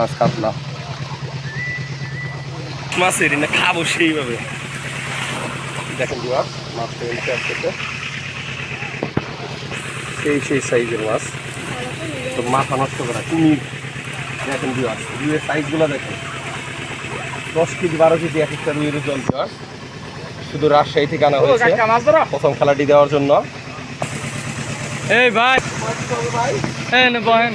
Plus কাতলা মাছের না খাব সেইভাবে। দেখেন জুয়ার মাছ থেকে নিচে আসতেছে। সেই সেই সাইজের মাছ। তো মাথা নষ্ট করা কুমির দেখেন জুয়ার জুয়ের সাইজগুলো দেখেন। দশ কেজি বারো কেজি এক একটা রুইয়ের ওজন জুয়ার শুধু রাজশাহী থেকে আনা হয়েছে। প্রথম খেলাটি দেওয়ার জন্য। এই ভাই। হ্যাঁ বহেন।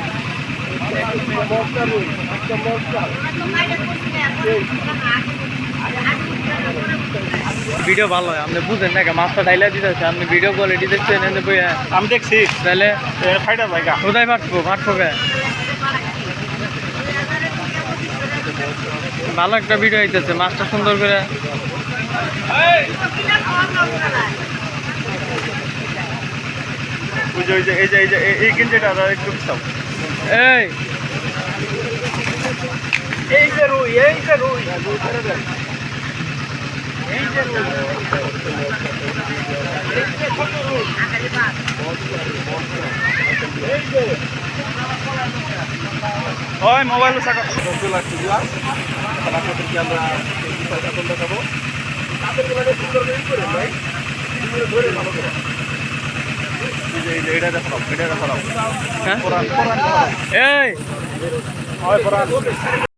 ভিডিও ভালো হয় আপনি বুঝেন না মাছটা ডাইলা দিতেছে আপনি ভিডিও কোয়ালিটি দেখছেন বই আমি দেখছি। তাহলে কোথায় পাঠবো পাঠবো ভালো একটা ভিডিও হইতেছে মাছটা সুন্দর করে। ওই যে এই যে এই যে এই- এই একটু এই। এই যে রুই, এই যে রুই। মোবাইল এই বিষয়টা এখন দেখাবো তাদের ধরে ভালো করে এই যে এই যে এটা দেখো এটা দেখো হ্যাঁ? এই। হয়